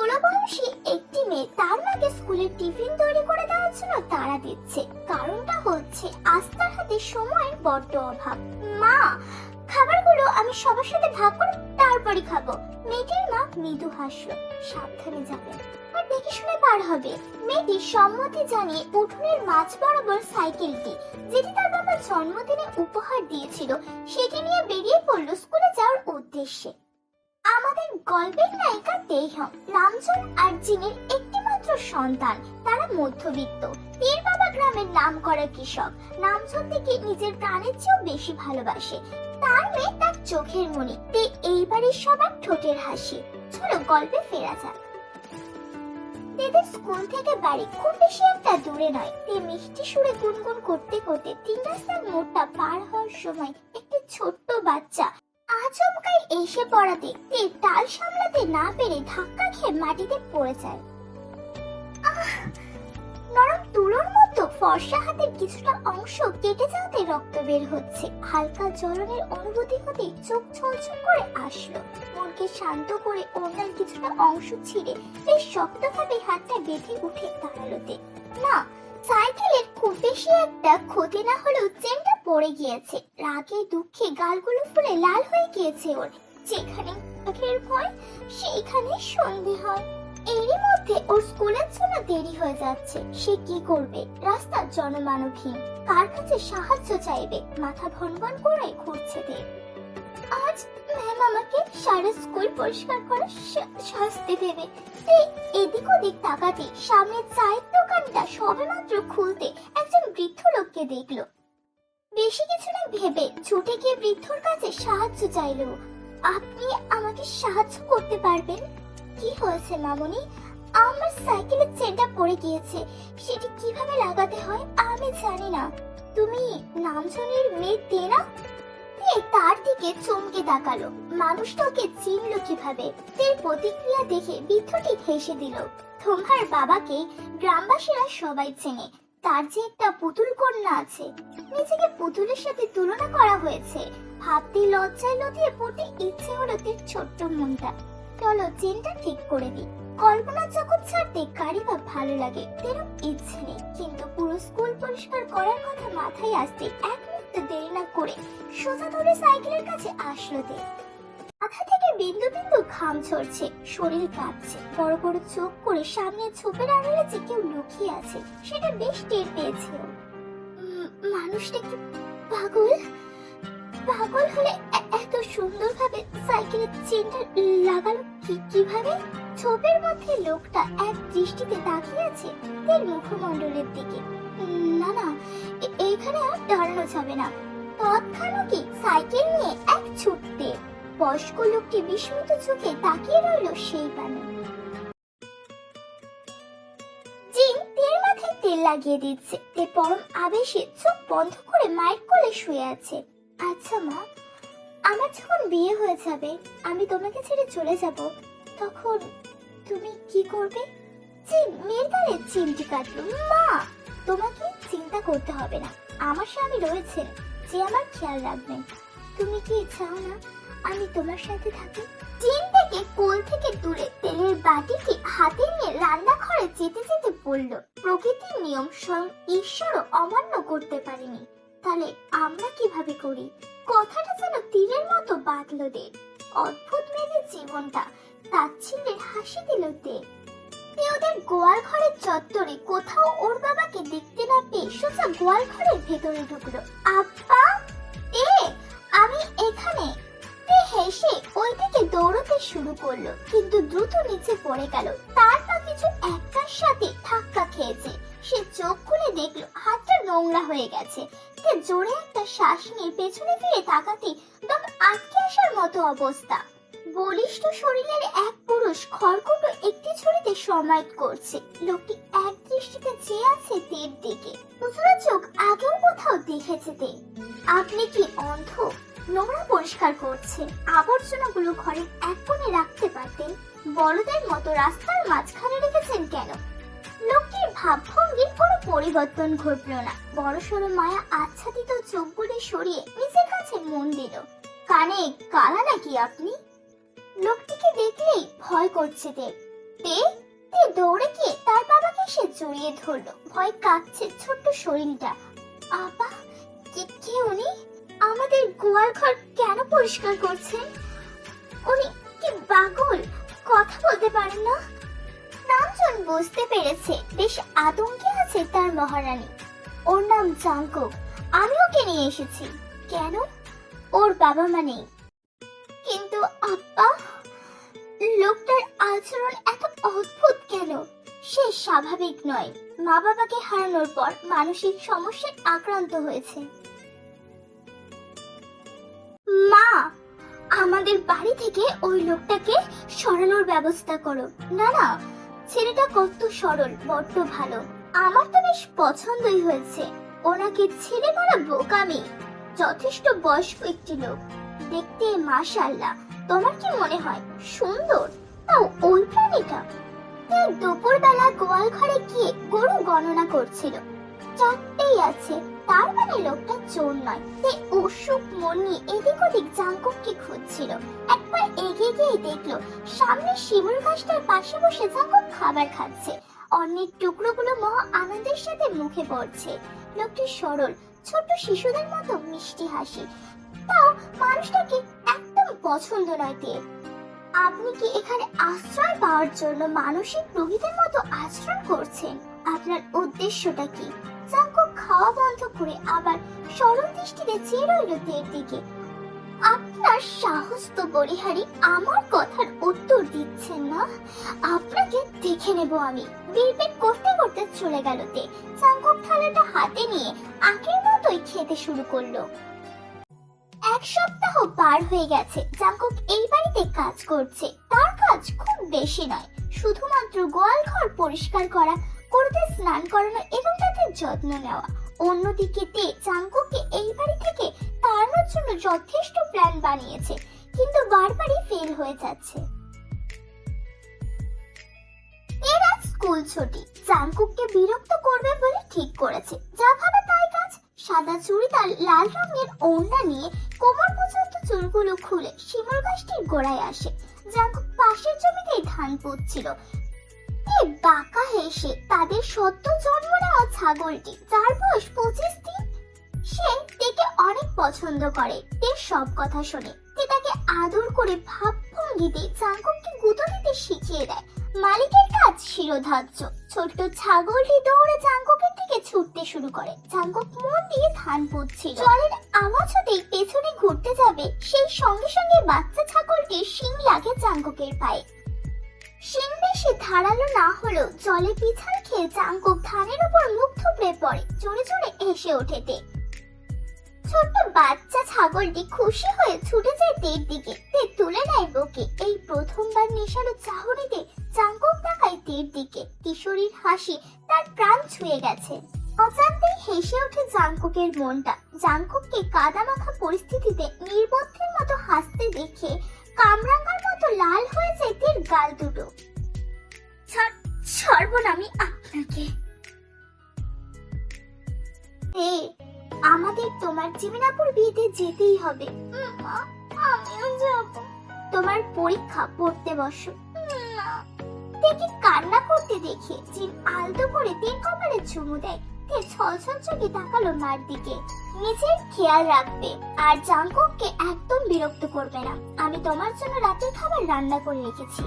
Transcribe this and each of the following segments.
ষোলো বয়সী একটি মেয়ে তার মাকে স্কুলের টিফিন তৈরি করে দেওয়ার জন্য তাড়া দিচ্ছে। কারণটা হচ্ছে আজ তার হাতে সময়ের বড্ড অভাব। মা, খাবারগুলো আমি সবার সাথে ভাগ করে তারপরে খাব। মেয়েটির মা মৃদু হাসল। সাবধানে যাবে। আর দেখে শুনে পার হবে। মেয়েটি সম্মতি জানিয়ে উঠোনের মাঝ বরাবর সাইকেলটি, যেটি তার বাবা জন্মদিনে উপহার দিয়েছিল, সেটি নিয়ে বেরিয়ে পড়ল স্কুলে যাওয়ার উদ্দেশ্যে। আমাদের গল্পের নায়িকা তেহম রামজন আর জিনের একটিমাত্র সন্তান, তারা মধ্যবিত্ত। এর বাবা গ্রামের নাম করা কৃষক। নামজন থেকে নিজের প্রাণের চেয়েও বেশি ভালোবাসে। তার মেয়ে তার চোখের মনি তে এইবারের সবার ঠোঁটের হাসি। চলো গল্পে ফেরা যাক। তেদের স্কুল থেকে বাড়ি খুব বেশি একটা দূরে নয়। তে মিষ্টি সুরে গুনগুন করতে করতে তিন রাস্তার মোড়টা পার হওয়ার সময় একটি ছোট্ট বাচ্চা আচমকাই এসে পড়াতে তে টাল সামলাতে না পেরে ধাক্কা খেয়ে মাটিতে পড়ে যায়। নরম তুলোর মতো ফর্সা হাতের কিছুটা অংশ কেটে যাওয়াতে রক্ত বের হচ্ছে। হালকা জ্বলনের অনুভূতি হতে চোখ ছলছল করে আসলো। মনকে শান্ত করে ওনার কিছুটা অংশ ছিঁড়ে বেশ শক্তভাবে হাতটা বেঁধে উঠে দাঁড়ালোতে। না সাইকেলের খুব একটা ক্ষতি না হলেও চেনটা পড়ে গিয়েছে। রাগে দুঃখে গালগুলো ফুলে লাল হয়ে গিয়েছে ওর। যেখানে চোখের ভয়, সেইখানে সন্ধে হয়। এরই মধ্যে ওর স্কুলের জন্য দেরি হয়ে যাচ্ছে। সে কি করবে? রাস্তার জনমানবহীন। কার কাছে সাহায্য চাইবে? মাথা ভনভন করে ঘুরছে দেব আজ ম্যাম আমাকে সারা স্কুল পরিষ্কার করার শাস্তি দেবে। ওদিক তাকাতে সামনে চায়ের দোকানটা সবেমাত্র খুলতে একজন বৃদ্ধ লোককে দেখল। বেশি কিছু না ভেবে ছুটে গিয়ে বৃদ্ধর কাছে সাহায্য চাইলো। আপনি আমাকে সাহায্য করতে পারবেন? কি হয়েছে মামনি? আমার সাইকেলের চেনটা পড়ে গিয়েছে। সেটি কীভাবে লাগাতে হয় আমি জানি না। তুমি নামজনের মেয়ে তেনা তে তার দিকে চমকে তাকালো। মানুষটা ওকে চিনল কীভাবে? তের প্রতিক্রিয়া দেখে বৃদ্ধটি হেসে দিল তোমার বাবাকে গ্রামবাসীরা সবাই চেনে। তার যে একটা পুতুল কন্যা আছে। নিজেকে পুতুলের সাথে তুলনা করা হয়েছে। ভাবতে লজ্জায় লতিয়ে পড়তে ইচ্ছে হলো তের ছোট্ট মনটা। চলো চেনটা ঠিক করে দিই। কল্পনা জগৎ ছাড়তে কারি বা ভালো লাগে তেরও ইচ্ছে নেই। কিন্তু পুরো স্কুল পরিষ্কার করার কথা মাথায় আসতে এক মুহূর্ত দেরি না করে সোজা ধরে সাইকেলের কাছে আসলো তে। মাথা থেকে বিন্দু বিন্দু ঘাম ঝরছে, শরীর কাঁপছে। বড় বড় চোখ করে সামনে আড়ালে যে কেউ লুকিয়ে আছে, সেটা বেশ টের পেয়েছে মানুষটা কি পাগল? পাগল হলে এত সুন্দরভাবে সাইকেলের চেনটা লাগালো কি, কীভাবে? ছোপের মধ্যে লোকটা এক দৃষ্টিতে তাকিয়ে আছে তার মুখমণ্ডলের দিকে। না না এইখানে আর দাঁড়ানো যাবে না। তৎক্ষণাৎই সাইকেল নিয়ে এক ছুটতে বয়স্ক লোকটি বিস্মিত চোখে তাকিয়ে রইল সেই পানে জিন তেল মাথায় তেল লাগিয়ে দিচ্ছে। তে পরম আবেশে চোখ বন্ধ করে মায়ের কোলে শুয়ে আছে। আচ্ছা মা, আমার যখন বিয়ে হয়ে যাবে, আমি তোমাকে ছেড়ে চলে যাব। তখন তুমি কি করবে? জিন মেয়ের গালে চিমটি কাটলো। মা! তোমাকে চিন্তা করতে হবে না। আমার স্বামী রয়েছে, যে আমার খেয়াল রাখবেন তুমি কি চাও না আমি তোমার সাথে থাকি? জিন থেকে কোল থেকে দূরে তেলের বাটিটি হাতে নিয়ে রান্নাঘরে যেতে যেতে বলল, প্রকৃতির নিয়ম স্বয়ং ঈশ্বরও অমান্য করতে পারেনি। তাহলে আমরা কীভাবে করি? কথাটা যেন তীরের মতো বাঁধলো দে অদ্ভুত মেয়েদের জীবনটা তাচ্ছিল্যের হাসি দিল দে ওদের গোয়াল ঘরের চত্বরে কোথাও ওর বাবাকে দেখতে না পেয়ে সোজা গোয়াল ঘরের ভেতরে ঢুকলো। এ, আমি এখানে। হেসে ওই দিকে দৌড়তে শুরু করল, কিন্তু দ্রুত নিচে পড়ে গেল। তার পা কিছু একটার সাথে ধাক্কা খেয়েছে। সে চোখ খুলে দেখল, হাতটা নোংরা হয়ে গেছে। তে জোরে একটা শ্বাস নিয়ে পেছনে ফিরে তাকাতে দম আটকে আসার মতো অবস্থা। বলিষ্ঠ শরীরের এক পুরুষ খড়কুটো একটি ছুরিতে সমায়িত করছে। লোকটি এক দৃষ্টিতে চেয়ে আছে তের দিকে। খুচরা চোখ আগেও কোথাও দেখেছে তে আপনি কি অন্ধ? নোংরা পরিষ্কার করছে আবর্জনাগুলো ঘরের এক কোণে রাখতে পারতেন। বড়দের মতো রাস্তার মাঝখানে রেখেছেন কেন? লোকটির ভাবভঙ্গির কোনো পরিবর্তন ঘটল না। বড় সড়ো মায়া আচ্ছাদিত চোখগুলি সরিয়ে নিজের কাছে মন দিল। কানে কালা নাকি আপনি? লোকটিকে দেখলেই ভয় করছে দেব। তে তে দৌড়ে গিয়ে তার বাবাকে সে জড়িয়ে ধরলো। ভয় কাঁপছে ছোট্ট শরীরটা। আবা কে কে উনি? আমাদের গোয়াল ঘর কেন পরিষ্কার করছেন উনি কি পাগল? কথা বলতে পারেন না? নামজন বুঝতে পেরেছে বেশ আতঙ্কে আছে তার মহারানী। ওর নাম জাঙ্কুক। আমি ওকে নিয়ে এসেছি। কেন? ওর বাবা মা নেই। আব্বা লোকটার আচরণ এত অদ্ভুত কেন? সে স্বাভাবিক নয়। মা বাবাকে হারানোর পর মানসিক সমস্যায় আক্রান্ত হয়েছে। মা, আমাদের বাড়ি থেকে ওই লোকটাকে সরানোর ব্যবস্থা করো। না না, ছেলেটা কত সরল, বড্ড ভালো। আমার তো বেশ পছন্দই হয়েছে। ওনাকে ছেলে মারা বোকামি। যথেষ্ট বয়স্ক একটি লোক। দেখতে মাশাল্লাহ তোমার কি মনে হয় সুন্দর? তাও ওই প্রাণীটা? দুপুর বেলা গোয়াল ঘরে গিয়ে গরু গণনা করছিল। চারটেই আছে, তার মানে লোকটা চোর নয়। তে অসুখ এদিক ওদিক খুঁজছিল। একবার এগিয়ে গিয়ে দেখল, সামনে শিমুল গাছটার পাশে বসে খাবার খাচ্ছে। অন্যের টুকরোগুলো মহা আনন্দের সাথে মুখে পড়ছে। লোকটি সরল ছোট শিশুদের মতো মিষ্টি হাসি। তাও মানুষটাকে একদম পছন্দ নয় তে। আপনি কি এখানে আশ্রয় পাওয়ার জন্য মানসিক রোগীদের মতো আচরণ করছেন? আপনার উদ্দেশ্যটা কি? চাঙ্কু খাওয়া বন্ধ করে আবার সরল দৃষ্টিতে চেয়ে রইল তের দিকে। আপনার সাহস তো বলিহারি আমার কথার উত্তর দিচ্ছেন না। আপনাকে দেখে নেব আমি। বিড়বিড় করতে করতে চলে গেল তে। চাঙ্কুক থালাটা হাতে নিয়ে আগের মতোই খেতে শুরু করল। এক সপ্তাহ পার হয়ে গেছে। জাঙ্কুক এই বাড়িতে কাজ করছে। তার কাজ খুব বেশি নয়। শুধুমাত্র গোয়াল ঘর পরিষ্কার করা করতে স্নান করানো এবং তাদের যত্ন নেওয়া। অন্যদিকে তে এই বাড়ি থেকে তাড়ানোর জন্য যথেষ্ট প্ল্যান বানিয়েছে, কিন্তু বারবারই ফেল হয়ে যাচ্ছে। এর স্কুল ছুটি। জাঙ্কুককে বিরক্ত করবে বলে ঠিক করেছে। যা ভাবে তাই কাজ সাদা চুড়িদার লাল রঙের ওড়না নিয়ে কোমর পর্যন্ত চুলগুলো খুলে শিমুল গাছটির গোড়ায় আসে। জাঙ্কুক পাশের জমিতেই ধান পুঁতছিল। বাঁকা হেসে তাদের সদ্য জন্ম নেওয়া ছাগলটি, যার বয়স পঁচিশ দিন, সে দেখে অনেক পছন্দ করে। এর সব কথা শোনে তে তাকে আদর করে ভাব ভঙ্গিতে জাঙ্কুককে গুঁতো দিতে শিখিয়ে দেয়। মালিকের কাজ শিরোধার্য। ছোট্ট ছাগলটি দৌড়ে জাঙ্কুকের দিকে ছুটতে শুরু করে। জাঙ্কুক মন দিয়ে ধান পুঁতছিল। জলের আওয়াজ হতেই পেছনে ঘুরতে যাবে। সেই সঙ্গে সঙ্গে বাচ্চা ছাগলটির শিং লাগে জাঙ্কুকের পায়ে। শিং বেশি ধারালো না হলেও জলে পিছল খেয়ে জাঙ্কুক ধানের উপর মুখ থুবড়ে পড়ে। জোরে জোরে এসে ওঠেতে ছোট্ট বাচ্চা ছাগলটি খুশি হয়ে ছুটে যায় তের দিকে। তে তুলে নেয় বুকে এই প্রথমবার নেশালো চাহনিতে জাঙ্কুক তাকায় তের দিকে। কিশোরীর হাসি তার প্রাণ ছুঁয়ে গেছে। অজান্তেই হেসে ওঠে জাঙ্কুকের মনটা। জাঙ্কুককে কাদামাখা পরিস্থিতিতে নির্বদ্ধের মতো হাসতে দেখে কামরাঙ্গার মতো লাল হয়ে যায় তের গাল দুটো। ছাড়বো আপনাকে। আমাদের তোমার জিমিনাপুর বিয়েতে যেতেই হবে। আমিও যাব তোমার পরীক্ষা পড়তে বসো। দেখে কান্না করতে দেখে, জিম আলতো করে তিন কপালে চুমু দেয়, তে ছলছল চোখে তাকালো মার দিকে। নিজের খেয়াল রাখবে, আর জাঙ্কুককে একদম বিরক্ত করবে না। আমি তোমার জন্য রাতের খাবার রান্না করে রেখেছি।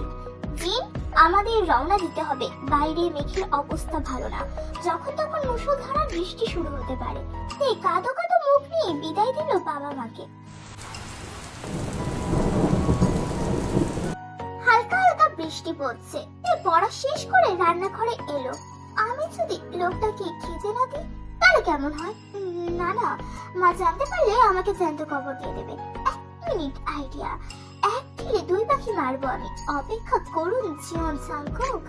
জিম আমাদের রওনা দিতে হবে। বাইরে মেঘের অবস্থা ভালো না। যখন তখন মুষলধারা বৃষ্টি শুরু হতে পারে। তে কাঁদো কাঁদো মুখ নিয়ে বিদায় দিল বাবা মাকে। হালকা হালকা বৃষ্টি পড়ছে। পড়া শেষ করে রান্নাঘরে এলো। আমি যদি লোকটাকে খেতে না দিই, তাহলে কেমন হয়? না না। মা জানতে পারলে আমাকে জ্যান্ত খবর দিয়ে দেবে। এক মিনিট, আইডিয়া। এক তীরে দুই পাখি মারবো আমি। অপেক্ষা করুন জিয়ন সাংকুক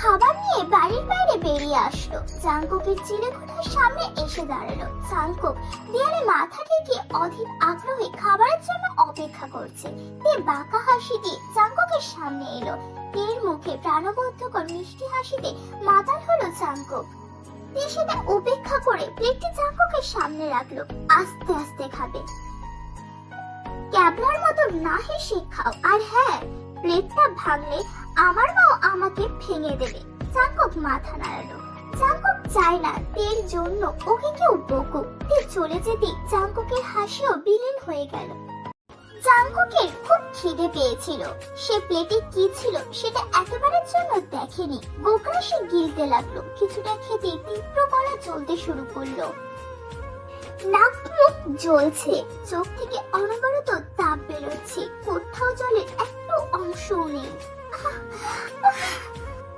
খাবার নিয়ে বাড়ির বাইরে বেরিয়ে আসলো। জাঙ্কুকের চিলেকোঠার সামনে এসে দাঁড়াল। জাঙ্কুক দেয়ালে মাথা ঠেকে অধীর আগ্রহে খাবারের জন্য অপেক্ষা করছে। তে বাঁকা হাসি দিয়ে জাঙ্কুকের সামনে এলো। তের মুখে প্রাণবদ্ধকর মিষ্টি হাসিতে মাতাল হলো জাঙ্কুক তে সেটা উপেক্ষা করে প্লেটটি জাঙ্কুকের সামনে রাখল। আস্তে আস্তে খাবে। ক্যাবলার মতো না হেসে খাও। আর হ্যাঁ প্লেটটা ভাঙলে আমার মাও আমাকে ভেঙে দেবে। জাঙ্কক মাথা নাড়ালো। জাঙ্কক চায় না তের জন্য ওকে কেউ বকুক। তে চলে যেতে জাঙ্ককের হাসিও বিলীন হয়ে গেল। জাঙ্ককের খুব খিদে পেয়েছিল। সে প্লেটে কি ছিল সেটা একেবারের জন্য দেখেনি। গোকরা সে গিলতে লাগল। কিছুটা খেতে তীব্র গলা চলতে শুরু করল। নাক মুখ জ্বলছে। চোখ থেকে অনবরত তাপ বেরোচ্ছে। কোথাও জলের একটু অংশও নেই।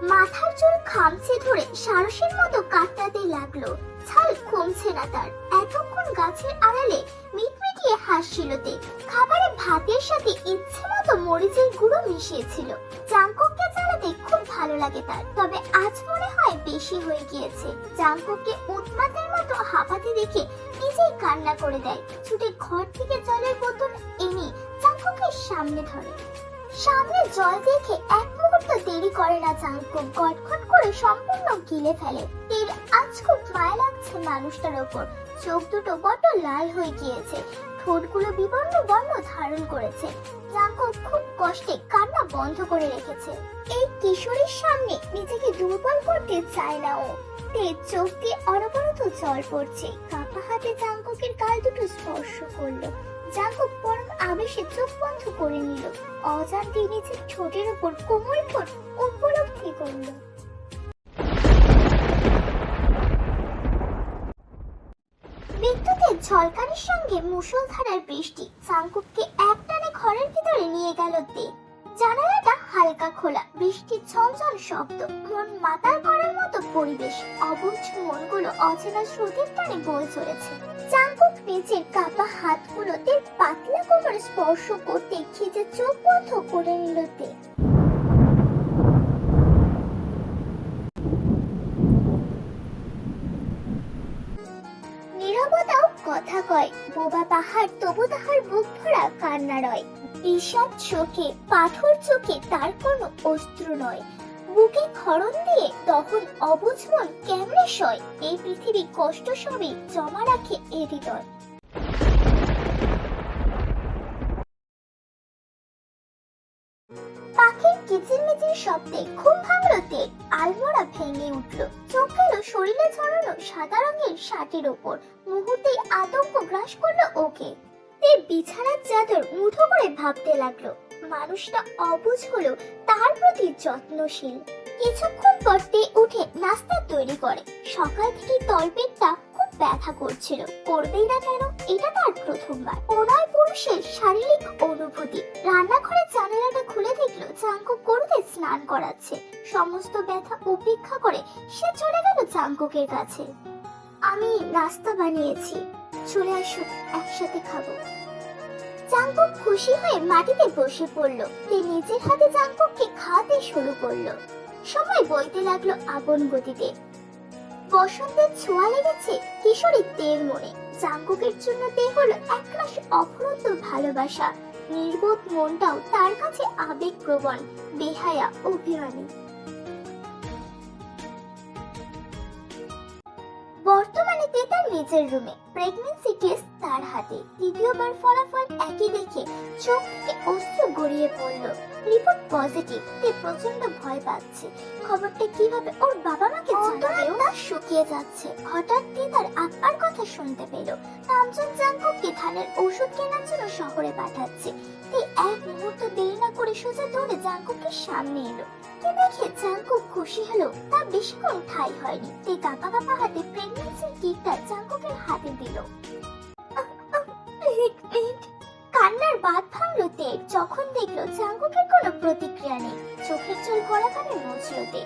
মাথার চুল খামচে ধরে সারসের মতো কাটতে লাগল। ছাল কমছে না তার। এতক্ষণ গাছের আড়ালে মিটমিটিয়ে হাসছিল তে। খাবারে ভাতের সাথে ইচ্ছে মতো মরিচের গুঁড়ো মিশিয়েছিল। জাঙ্কককে চালাতে খুব ভালো লাগে তার। তবে আজ মনে হয় বেশি হয়ে গিয়েছে। জাঙ্কককে উন্মাদের মতো হাঁপাতে দেখে নিজেই কান্না করে দেয়। ছুটে ঘর থেকে জলের বোতল এনে চাকুকে সামনে ধরে। সামনে জল দেখে এক মুহূর্ত দেরি করে না চাঙ্কু গটখট করে সম্পূর্ণ গিলে ফেলে। তীর আজ খুব মায়া লাগছে মানুষটার ওপর। চোখ দুটো বড্ড লাল হয়ে গিয়েছে। ঠোঁটগুলো বিবর্ণ বর্ণ ধারণ করেছে জাঙ্কুক খুব কষ্টে কান্না বন্ধ করে রেখেছে। এই কিশোরীর সামনে নিজেকে দুর্বল করতে চায় না ও। তেজ চোখ দিয়ে অনবরত জল পড়ছে। কাপা হাতে জাঙ্কুকের গাল দুটো স্পর্শ করল। জাঙ্কুক পরম আবেশে চোখ বন্ধ করে নিল। অজান্তে নিজের ঠোঁটের উপর কোমল ঠোঁট উপলব্ধি করল। ঝলকানির সঙ্গে মুষলধারার বৃষ্টি জাঙ্কুককে একটানে ঘরের ভিতরে নিয়ে গেল তে জানালাটা হালকা খোলা, বৃষ্টির ঝনঝন শব্দ, মন মাতাল করার মতো পরিবেশ অবুঝ মনগুলো অচেনা স্রোতের টানে বয়ে চলেছে। জাঙ্কুক নিচের কাপা হাতগুলোতে পাতলা কোমরে স্পর্শ করতে খিজে চোখ বন্ধ করে নিল পাহাড় তবু তাহার বুক ভরা কান্না রয়। বিষাদ চোখে পাথর চোখে তার কোনো অস্ত্র নয়। বুকে খরণ দিয়ে তখন অবুঝ মন কেমনে সয়? এই পৃথিবী কষ্ট সবই জমা রাখে এ হৃদয়। পাখির কিচিরমিচির শব্দে ঘুম ভাঙলো আলমোড়া ভেঙে উঠল। চোখ গেল শরীরে ছড়ানো সাদা রঙের শার্টের ওপর মুহূর্তেই আতঙ্ক গ্রাস করল ওকে। সে বিছানার চাদর মুঠো করে ভাবতে লাগল, মানুষটা অবুঝ হলো তার প্রতি যত্নশীল। কিছুক্ষণ পর উঠে নাস্তা তৈরি করে। সকাল থেকে তলপেটটা ব্যথা করছিল। করবেই না কেন? এটা তার প্রথমবার। ওনয় পুরুষের শারীরিক অনুভূতি। রান্নাঘরের জানালাটা খুলে দেখল চাঙ্কু করতে স্নান করাচ্ছে। সমস্ত ব্যথা উপেক্ষা করে সে চলে গেল চাঙ্কুকের কাছে। আমি নাস্তা বানিয়েছি। চলে আসো, একসাথে খাব। চাঙ্কুক খুশি হয়ে মাটিতে বসে পড়ল। তে নিজের হাতে চাঙ্কুককে খাওয়াতে শুরু করল। সময় বইতে লাগল আপন গতিতে। বসন্তের ছোঁয়া লেগেছে কিশোরীর তের মনে জাঙ্গুকের জন্য তে হলো একরাশ অফুরন্ত ভালোবাসা। নির্বোধ মনটাও তার কাছে আবেগ প্রবণ বেহায়া, অভিমানী। বর্তমানে তে নিজের রুমে প্রেগন্যান্সি টেস্ট তার হাতে। দ্বিতীয়বার ফলাফল একই দেখে চোখ থেকে অশ্রু গড়িয়ে পড়ল। রিপোর্ট পজিটিভ তে প্রচণ্ড ভয় পাচ্ছে। খবরটা কীভাবে ওর বাবা মাকে জানাবেও তা শুকিয়ে যাচ্ছে। হঠাৎ তে তার কথা শুনতে পেল। তামজন জাঙ্কুককে ধানের ওষুধ কেনার জন্য শহরে পাঠাচ্ছে। তে এক মুহূর্ত দেরি না করে সোজা দৌড়ে জাঙ্কুকের সামনে এলো। তে দেখে জাঙ্কুক খুশি হলো? তা বেশিক্ষণ ঠাই হয়নি। তে কাপা কাপা হাতে প্রেগন্যান্সির কিটটা জাঙ্কুকের হাতে দিল। কান্নার বাদ ভাঙলো তে যখন দেখল জাঙ্কুকের কোনো প্রতিক্রিয়া নেই, চোখের জল গড়াকানে মুছলো তে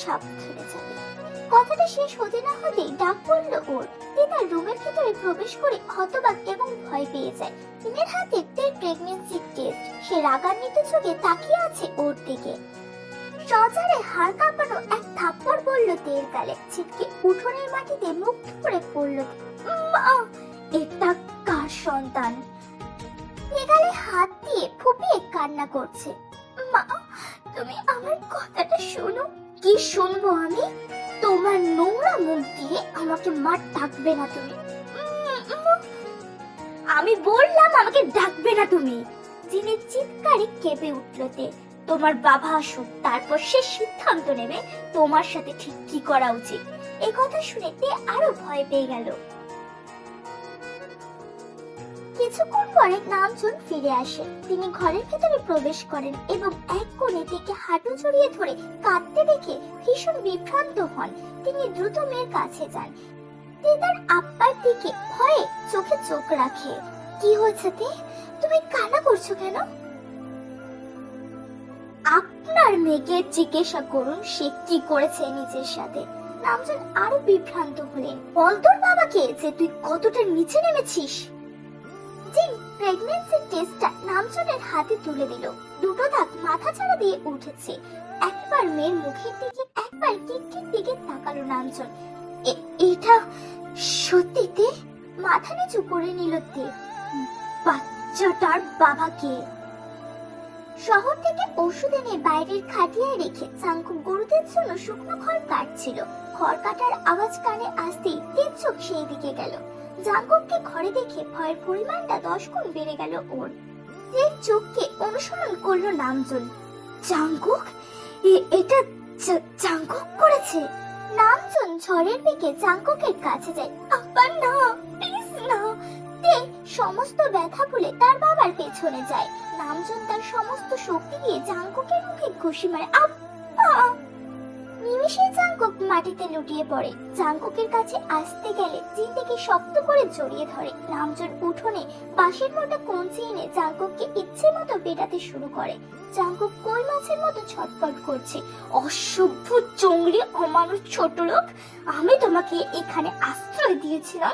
সাবধানে যাবে। কথাটা শেষ হতে না হতেই ডাক পড়ল ওর। তে তার রুমের ভিতরে প্রবেশ করে হতবাক এবং ভয় পেয়ে যায়। তিনের হাতে তের প্রেগনেন্সি টেস্ট সে রাগান্বিত চোখে তাকিয়ে আছে ওর দিকে। সজারে হাড় কাঁপানো এক থাপ্পড় পড়ল তের গালে ছিটকে উঠোনের মাটিতে মুখ করে পড়ল। এটা কার সন্তান? এগালে হাত দিয়ে ফুপিয়ে কান্না করছে। মা, তুমি আমার কথাটা শোনো। কি শুনব আমি? তোমার নোংরা মুখ দিয়ে আমাকে মা ডাকবে না তুমি। আমি বললাম আমাকে ডাকবে না তুমি। জিনের চিৎকারে কেঁপে উঠল তোমার বাবা আসুক, তারপর সে সিদ্ধান্ত নেবে তোমার সাথে ঠিক কি করা উচিত। এই কথা শুনে তে আরও ভয় পেয়ে গেল। কিছুক্ষণ পরে নামজুন ফিরে আসে। তিনি ঘরের ভেতরে প্রবেশ করেন এবং এক কোণে থেকে হাঁটু জড়িয়ে ধরে কাঁদতে দেখে ভীষণ বিভ্রান্ত হন। তিনি দ্রুত মেয়ের কাছে যান। তে তার আব্বার দিকে ভয়ে চোখে চোখ রাখে। কি হয়েছে তে? তুমি কান্না করছ কেন? আপনার মেয়েকে জিজ্ঞাসা করুন সে কি করেছে নিজের সাথে। নামজন আরও বিভ্রান্ত হলেন বল তোর বাবাকে যে তুই কতটা নিচে নেমেছিস। জিন প্রেগন্যান্সি টেস্টটা নামজনের হাতে তুলে দিল, দুটো দাগ মাথা ছাড়া দিয়ে উঠেছে। একবার মেয়ের মুখের দিকে, একবার টিকটির দিকে তাকালো নামজন। এটা সত্যিতে মাথা নিচু করে নিল তে। বাচ্চাটার বাবাকে। শহর থেকে ওষুধ এনে বাইরের খাটিয়ায় রেখে চাঙ্কু গরুদের জন্য শুকনো খড় কাটছিল। খড় কাটার আওয়াজ কানে আসতেই চোখ সেই দিকে গেল। জাঙ্কুককে ঘরে দেখে ভয়ের পরিমাণটা দশ গুণ বেড়ে গেল ওর। তিন চোখকে অনুসরণ করল নামজন। জাঙ্কুক? এটা জাঙ্কুক করেছে? নামজন ঝড়ের দিকে জাঙ্কুকের কাছে যায়। আব্বা, না, প্লিজ, না। তে সমস্ত ব্যথা ভুলে তার বাবার পেছনে যায়। নামজন তার সমস্ত শক্তি দিয়ে জাঙ্কুকের মুখে ঘুষি মারে। আব্বা! নিমিষে জাঙ্কুক মাটিতে লুটিয়ে পড়ে। জাঙ্কুকের কাছে আসতে গেলে জিন্দিকে শক্ত করে জড়িয়ে ধরে। নামজন উঠোনে বাঁশের মোটা কঞ্চি এনে জাঙ্কুককে ইচ্ছে মতো পেটাতে শুরু করে। জাঙ্কুক কই মাছের মতো ছটফট করছে। অসভ্য চঙ্গলি অমানুষ ছোট লোক। আমি তোমাকে এখানে আশ্রয় দিয়েছিলাম।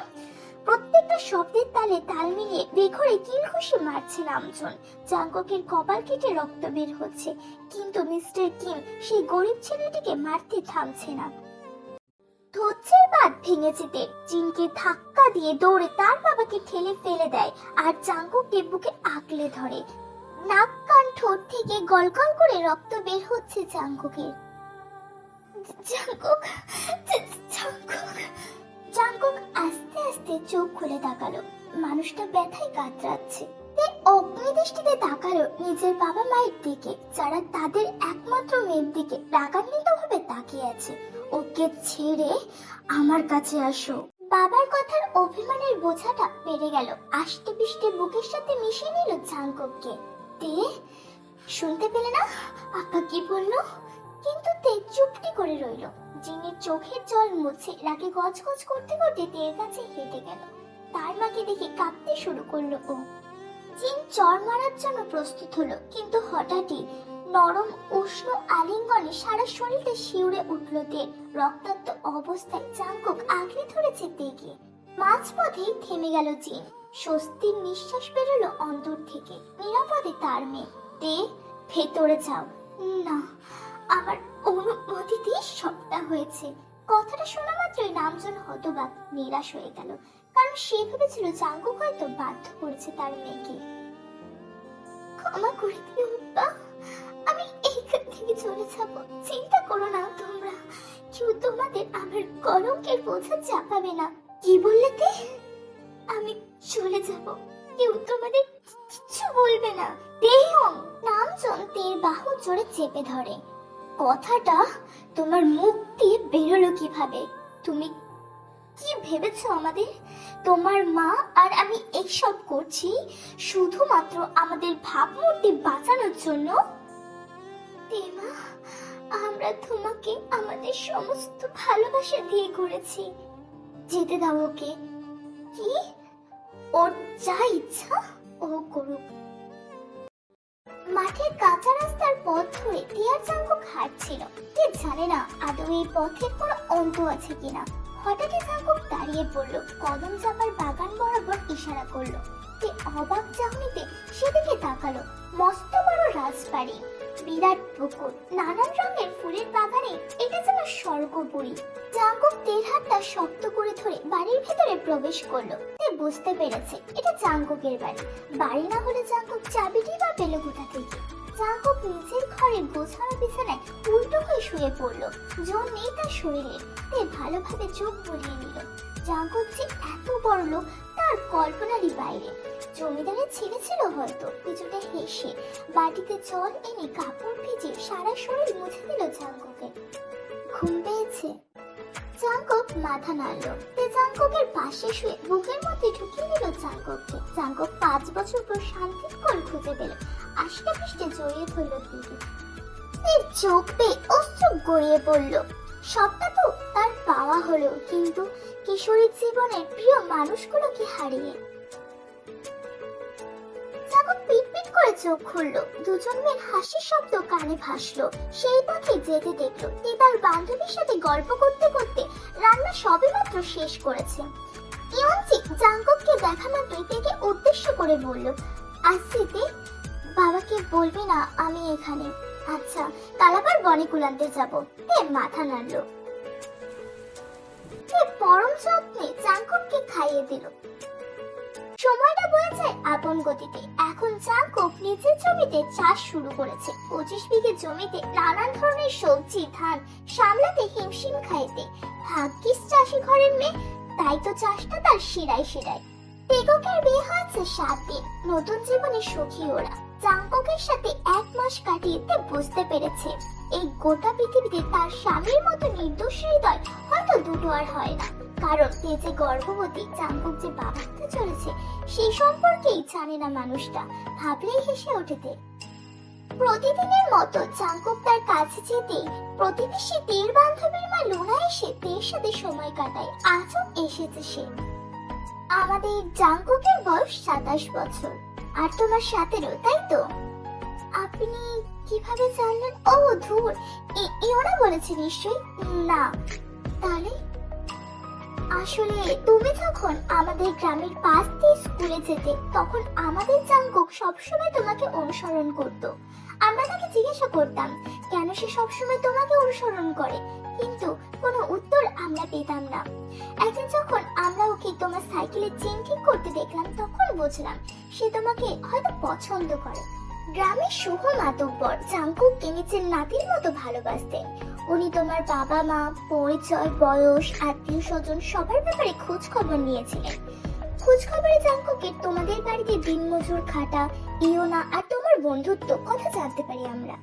প্রত্যেকটা শব্দের তালে তাল মিলিয়ে বেঘরে কিল খুশি মারছে নামজন জাঙ্গকের কপাল কেটে রক্ত বের হচ্ছে। কিন্তু মিস্টার কিম সেই গরিব ছেলেটিকে মারতে থামছে না। ধৈর্যের বাদ ভেঙে যেতে জিনকে ধাক্কা দিয়ে দৌড়ে তার বাবাকে ঠেলে ফেলে দেয় আর জাঙ্কুককে বুকে আঁকলে ধরে। নাক কান ঠোঁট থেকে গলগল করে রক্ত বের হচ্ছে জাঙ্কুকের জাঙ্কুক জাঙ্কুক জাঙ্কুক আস্তে আস্তে চোখ খুলে তাকালো। মানুষটা ব্যথায় কাতরাচ্ছে। অগ্নিদৃষ্টিতে তাকালো নিজের বাবা মায়ের দিকে, যারা তাদের একমাত্র মেয়ের দিকে রাগান্বিত ভাবে তাকিয়ে আছে। ওকে ছেড়ে আমার কাছে আসো। বাবার কথার অভিমানের বোঝাটা বেড়ে গেল। আষ্টে পিষ্টে বুকের সাথে মিশিয়ে নিল জাঙ্কুককে তে, শুনতে পেলে না? আপা কি বলল? কিন্তু তে চুপটি করে রইল। জিনের চোখের জল মুছে রাগে গজগজ করতে করতে তের কাছে হেঁটে গেল। তার মাকে দেখে কাঁপতে শুরু করল ও। জিন চর মারার জন্য প্রস্তুত হলো, কিন্তু হঠাৎই নরম, উষ্ণ আলিঙ্গনে সারা শরীরটা শিউরে উঠল তে রক্তাক্ত অবস্থায় চাঙ্কুক আগলে ধরেছে তেকে মাঝপথেই থেমে গেল জিন। স্বস্তির নিঃশ্বাস বেরোলো অন্তর থেকে। নিরাপদে তার মেয়ে। তে ভেতরে যাও। না, আমার অনুমতিতে সবটা হয়েছে। কথাটা শোনা মাত্রই নামজন হতবাক নিরাশ হয়ে গেল। কারণ সে ভেবেছিল জাঙ্কুক হয়তো বাধ্য করেছে তার মেয়েকে। ক্ষমা করে দিও বাবা আমি এইখান থেকে চলে যাব। চিন্তা করো না, তোমরা। কেউ তোমাদের আমার কলঙ্কের বোঝা চাপাবে না। কি বললে তে? আমি চলে যাব। কেউ তোমাদের কিচ্ছু বলবে না। দেহম নামজন তের বাহু জোরে চেপে ধরে। কথাটা তোমার মুখ দিয়ে বেরোলো কীভাবে? তুমি কি ভেবেছো আমাদের? তোমার মা আর আমি এইসব করছি শুধুমাত্র আমাদের ভাবমূর্তি বাঁচানোর জন্য? আমরা তোমাকে আমাদের সমস্ত ভালোবাসা দিয়ে করেছি। যেতে দাও ওকে। কি? ওর যা ইচ্ছা ও করুক। মাঠের কাঁচা রাস্তার পথ ধরে টিয়ার চাঙ্কুক হাঁটছিল। কে জানে না আদৌ এই পথের কোনো অন্ত আছে কিনা। হঠাৎই চাঙ্কুক দাঁড়িয়ে পড়ল, কদম চাপার বাগান বরাবর ইশারা করল। তে অবাক চাহনিতে সেদিকে তাকালো, মস্ত বড় রাজবাড়ি। বিরাট পুকুর, নানান রঙের ফুলের বাগানে এটা যেন স্বর্গপুরী। জাঙ্কুক তের হাতটা শক্ত করে ধরে বাড়ির ভেতরে প্রবেশ করল। তে বুঝতে পেরেছে, এটা জাঙ্কুকের বাড়ি। বাড়ি না হলে জাঙ্কুক চাবিটি বা পেল কোথা থেকে নিজের ঘরে বিছানায় উল্টো হয়ে শুয়ে পড়ল। জোর নেই তার শরীরে। তে ভালোভাবে চোখ বুলিয়ে নিল। জাঙ্কুক যে এত বড় লোক, তার কল্পনারই বাইরে। জমিদারের ছেলে ছিল হয়তো, কিছুটা হেসে বাটিতে জল এনে কাপড় ভিজে সারা শরীর মুছে দিল জাঙ্কুকে ঘুম পেয়েছে। জাঙ্কুক মাথা পাশে শুয়ে বুকের মধ্যে ঢুকিয়ে দিল চাঙ্কক পাঁচ বছর পর শান্তির কোল খুঁজে পেল। জড়িয়ে ধরল দিদি চোখ পেয়ে অস্ত্র গড়িয়ে পড়ল। সবটা তো তার পাওয়া হলো, কিন্তু কিশোরীর জীবনের প্রিয় মানুষগুলোকে হারিয়ে। পিটপিট চোখ খুললো। দুজন মেয়ের হাসির শব্দ কানে ভাসলো। সেই পথে যেতে দেখল তার বান্ধবীর সাথে গল্প করতে করতে রান্না সবেমাত্র শেষ করেছে। ইয়ঞ্চি জাঙ্গককে উদ্দেশ্য করে বলল বাবাকে বলবি না আমি এখানে। আচ্ছা কাল আবার মাথা নাড়লো। পরম যত্নে জাঙ্গককে খাইয়ে দিল। সময়টা যায় আপন গতিতে। এখন জাঙ্কুক নিজের জমিতে চাষ শুরু করেছে। পঁচিশ বিঘে জমিতে নানান ধরনের সবজি, ধান সামলাতে হিমশিম খাইতে। ভাগ্যিস চাষি ঘরের মেয়ে, তাই তো চাষটা তার শিরায় শিরায় টেককের বিয়ে হয়েছে সাত দিন। নতুন জীবনে সুখী ওরা। জাঙ্কুকের সাথে এক মাস কাটিয়েতে বুঝতে পেরেছে। এই গোটা পৃথিবীতে তার স্বামীর মতো নির্দোষ হৃদয় হয়তো দুটো আর হয় না। কারণ তে যে গর্ভবতী জাঙ্কুক যে বাবা চলেছে, সেই সম্পর্কেই জানে না মানুষটা। ভাবলেই হেসে ওঠেতে প্রতিদিনের মতো জাঙ্কুক তার কাছে যেতেই প্রতিবেশী তীর বান্ধবীর মা লুনা এসে তের সাথে সময় কাটায়। আজও এসেছে সে। আমাদের জাঙ্কুকের বয়স সাতাশ বছর। আর তোমার সতেরো, তাই তো? আপনি কীভাবে জানলেন? ও ধুর এ ওরা বলেছে নিশ্চয়ই। না, তাহলে আসলে তুমি যখন আমাদের গ্রামের পাশ দিয়ে স্কুলে যেতে, তখন আমাদের সবসময় তোমাকে অনুসরণ করত। আমরা তাকে জিজ্ঞাসা করতাম, কেন সে সবসময় তোমাকে অনুসরণ করে? কিন্তু কোনো উত্তর আমরা পেতাম না। একদিন যখন আমরা ওকে তোমার সাইকেলের চেন ঠিক করতে দেখলাম, তখন বুঝলাম সে তোমাকে হয়তো পছন্দ করে। গ্রামের শুভ মাতব্বর জাঙ্কুককে নিজের নাতির মতো ভালোবাসতেন। উনি তোমার বাবা মা পরিচয়, বয়স আত্মীয় স্বজন সবার ব্যাপারে খোঁজ খবর নিয়েছিলেন। খোঁজ খবরে জাঙ্কুকের তোমাদের বাড়িতে দিনমজুর খাটা ইয়োনা আর তোমার বন্ধুত্ব কথা জানতে পারি আমরা।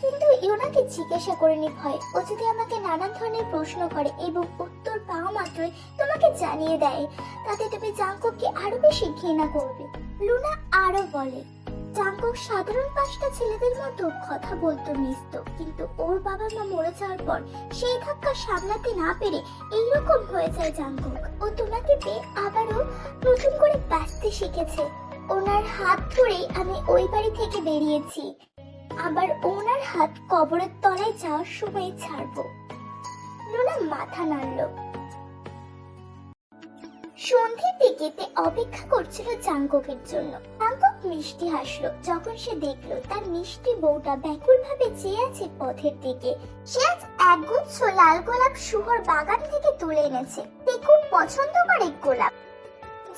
কিন্তু ইয়োনাকে জিজ্ঞাসা করে নি ভয়, ও যদি আমাকে নানান ধরনের প্রশ্ন করে এবং উত্তর পাওয়া মাত্রই তোমাকে জানিয়ে দেয়, তাতে তুমি জাঙ্কুককে আরও বেশি ঘৃণা করবে। লুনা আরও বলে জাঙ্কুক সাধারণ পাঁচটা ছেলেদের মতো কথা বলতো মিশত কিন্তু ওর বাবা মা মরে যাওয়ার পর সেই ধাক্কা সামলাতে না পেরে এইরকম হয়ে যায় জাঙ্কুক। ও তোমাকে পেয়ে আবারও নতুন করে বাঁচতে শিখেছে। ওনার হাত ধরেই আমি ওই বাড়ি থেকে বেরিয়েছি। আবার ওনার হাত কবরের তলায় যাওয়ার সময় ছাড়বো। লুনা মাথা নাড়লো। সন্ধ্যের দিকেতে অপেক্ষা করছিল জাঙ্কুকের জন্য। জাঙ্কুক মিষ্টি হাসলো। যখন সে দেখল তার মিষ্টি বউটা ব্যাকুল ভাবে চেয়ে আছে পথের দিকে, সে আজ একগুচ্ছ লাল গোলাপ শুভর বাগান থেকে তুলে এনেছে। তে খুব পছন্দ করে গোলাপ।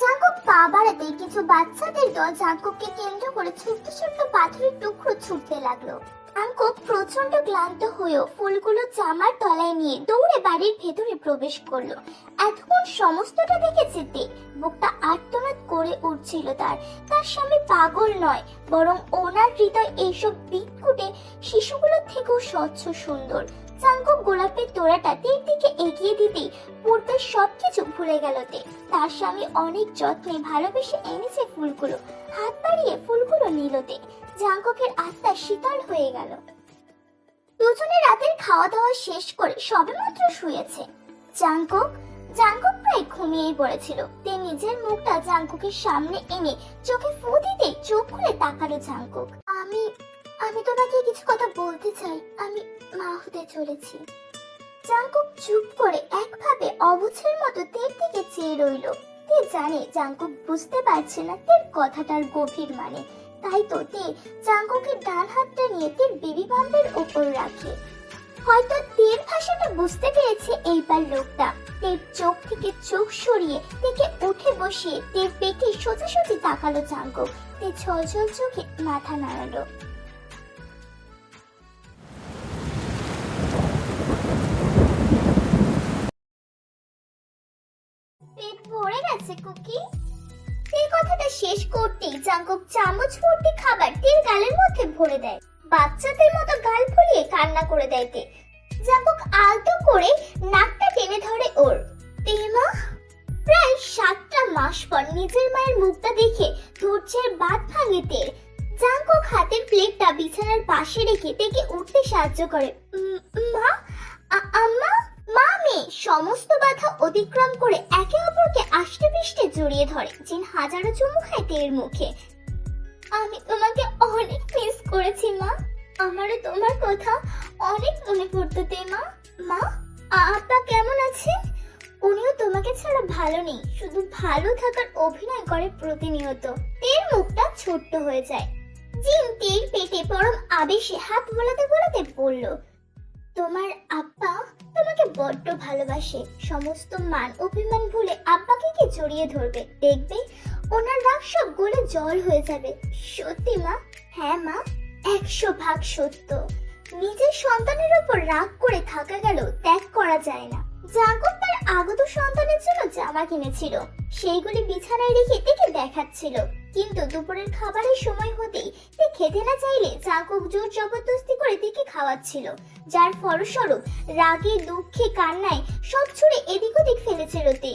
জাঙ্কুক পা বাড়াতে কিছু বাচ্চাদের দল জাঙ্কুককে কেন্দ্র করে ছোট্ট ছোট্ট পাথরের টুকরো ছুটতে লাগল। জাঙ্কুক প্রচণ্ড ক্লান্ত হয়েও ফুলগুলো জামার তলায় নিয়ে দৌড়ে বাড়ির ভেতরে প্রবেশ করল। এতক্ষণ সমস্তটা দেখেছে তে। বুকটা আর্তনাদ করে উঠছিল তার। তার স্বামী পাগল নয়, বরং ওনার হৃদয় এইসব বিদকুটে শিশুগুলোর থেকেও স্বচ্ছ সুন্দর। চাঙ্কুক গোলাপের তোড়াটা তীর দিকে এগিয়ে দিতেই পূর্বের সবকিছু ভুলে গেল তে। তার স্বামী অনেক যত্নে ভালোবেসে এনেছে ফুলগুলো, হাত বাড়িয়ে ফুলগুলো নিল তে। জাঙ্কুকের আত্মা শীতল হয়ে গেল। দুজনে রাতের খাওয়া দাওয়া শেষ করে সবেমাত্র শুয়েছে। জাঙ্কুক জাঙ্কুক প্রায় ঘুমিয়েই পড়েছিল। তে নিজের মুখটা জাঙ্কুকের সামনে এনে চোখে ফু দিতেই চোখ খুলে তাকালো জাঙ্কুক আমি আমি তোমাকে কিছু কথা বলতে চাই। আমি মা হতে চলেছি। জাঙ্কুক চুপ করে একভাবে অবুঝের মতো তের দিকে চেয়ে রইল। তে জানে জাঙ্কুক বুঝতে পারছে না তের কথাটার গভীর মানে। তাই তো তে জাঙ্কুকের ডান হাতটা নিয়ে তের বেবি বাম্পের উপর রাখে। হয়তো তের ভাষাটা বুঝতে পেরেছে এইবার লোকটা। তের চোখ থেকে চোখ সরিয়ে তেকে উঠে বসিয়ে তের পেটে সোজাসুজি তাকালো জাঙ্কুক তে ছলছল চোখে মাথা নাড়ালো। গেছে কুকি? এই কথাটা শেষ করতেই জাঙ্কুক চামচ ভর্তি খাবার তের গালের মধ্যে ভরে দেয়। বাচ্চাদের মতো গাল ফুলিয়ে কান্না করে দেয় তে। জাঙ্কুক আলতো করে নাকটা টেনে ধরে ওর। তেমা? প্রায় সাতটা মাস পর নিজের মায়ের মুখটা দেখে ধৈর্যের বাদ ভাঙে তের জাঙ্কুক হাতের প্লেটটা বিছানার পাশে রেখে তেকে উঠতে সাহায্য করে। মা? আম্মা? মা মেয়ে সমস্ত বাধা অতিক্রম করে একে অপরকে আষ্টে পৃষ্ঠে জড়িয়ে ধরে, জিন হাজারো চুমু খায় তের মুখে। আমি তোমাকে অনেক মিস করেছি, মা। আমারও তোমার কথা অনেক মনে পড়তো তে, মা। মা আপা কেমন আছে উনিও তোমাকে ছাড়া ভালো নেই, শুধু ভালো থাকার অভিনয় করে প্রতিনিয়ত। তের মুখটা ছোট্ট হয়ে যায়। জিন তের পেটে পরম আবেশে হাত বোলাতে বোলাতে বলল, তোমার আব্বা তোমাকে বড্ড ভালোবাসে। সমস্ত মান অভিমান ভুলে আব্বাকে কি জড়িয়ে ধরবে। দেখবে ওনার রাগ সব গলে জল হয়ে যাবে। সত্যি মা? হ্যাঁ মা, একশো ভাগ সত্য। নিজের সন্তানের উপর রাগ করে থাকা গেল ত্যাগ করা যায় না। জাগর তার আগত সন্তানের জন্য জামা কিনেছিল। সেইগুলি বিছানায় রেখে তেকে দেখাচ্ছিল। কিন্তু দুপুরের খাবারের সময় হতেই তে খেতে না চাইলে জাগক জোর জবরদস্তি করে তেকে খাওয়াচ্ছিল। যার ফলস্বরূপ রাগে, দুঃখে, কান্নায় সব ছুড়ে এদিক ওদিক ফেলেছিল তে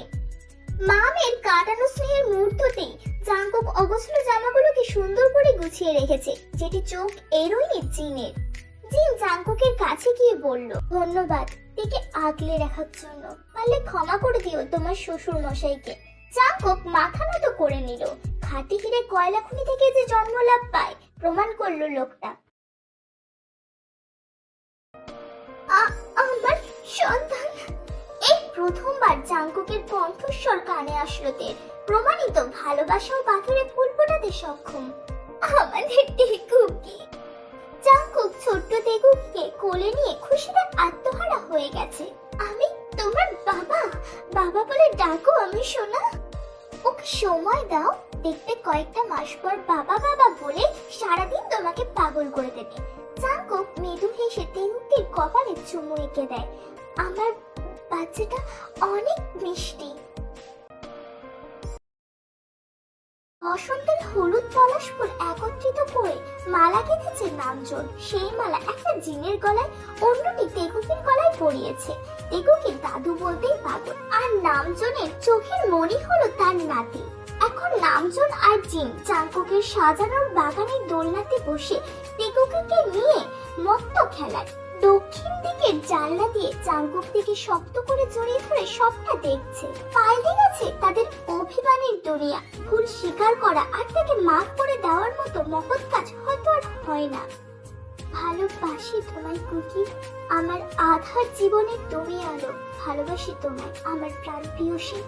মামের কাটানো স্নেহের মুহূর্ততেই জাঙ্কুক অগোছলো জামাগুলোকে সুন্দর করে গুছিয়ে রেখেছে, যেটি চোখ এরোয়নি জিনের। জিন জাঙ্কুকের কাছে গিয়ে বলল, ধন্যবাদ। একে আগলে রাখার জন্য পারলে ক্ষমা করে দিও তোমার শ্বশুর মশাইকে জাঙ্কুক মাথা নত করে নিল। খাটি হিরে কয়লা খনি থেকে যে জন্মলাভ পায়, প্রমাণ করল লোকটা। আমার সন্তান। এই প্রথমবার জাঙ্কুকের কণ্ঠস্বর কানে আসলো তের। প্রমাণিত ভালোবাসা ও পাখিরে ফুল ফোটাতে সক্ষম। আমাদের টেকুকি জাঙ্কুক ছোট্ট টেকুকিকে কোলে নিয়ে খুশিতে আত্মহারা হয়ে গেছে। আমি তোমার বাবা বাবা বলে ডাকো আমি শোনা ওকে সময় দাও, দেখতে কয়েকটা মাস পর বাবা বাবা বলে সারাদিন তোমাকে পাগল করে দেবে। জাঙ্কুক মৃদু হেসে তেনুকের কপালে চুমু এঁকে দেয়। আমার বাচ্চাটা অনেক মিষ্টি। বসন্তের হলুদ পলাশ ফুল একত্রিত করে মালা গেঁথেছে নামজন সেই মালা একটা জিনের গলায়, অন্যটি তেগুকির গলায় পরিয়েছে। তেগুকি দাদু বলতেই পাগল। আর নামজনের চোখের মনি হলো তার নাতি। এখন নামজন আর জিন চাঙ্কুকের সাজানোর বাগানের দোলনাতে বসে তেগুকিকে নিয়ে মত্ত খেলায়। দক্ষিণ দিকের জানলা দিয়ে চাঙ্কুক দিকে শক্ত করে জড়িয়ে ধরে সবটা দেখছে। পাল্টে গেছে তাদের অভিমানের দুনিয়া। ভুল স্বীকার করা আর তাকে মাফ করে দেওয়ার মতো মহৎ কাজ হয়তো আর হয় না। ভালোবাসি তোমায়, কুকি। আমার আধার জীবনের তুমি আলো ভালোবাসি তোমায়, আমার প্রাণ প্রিয়সী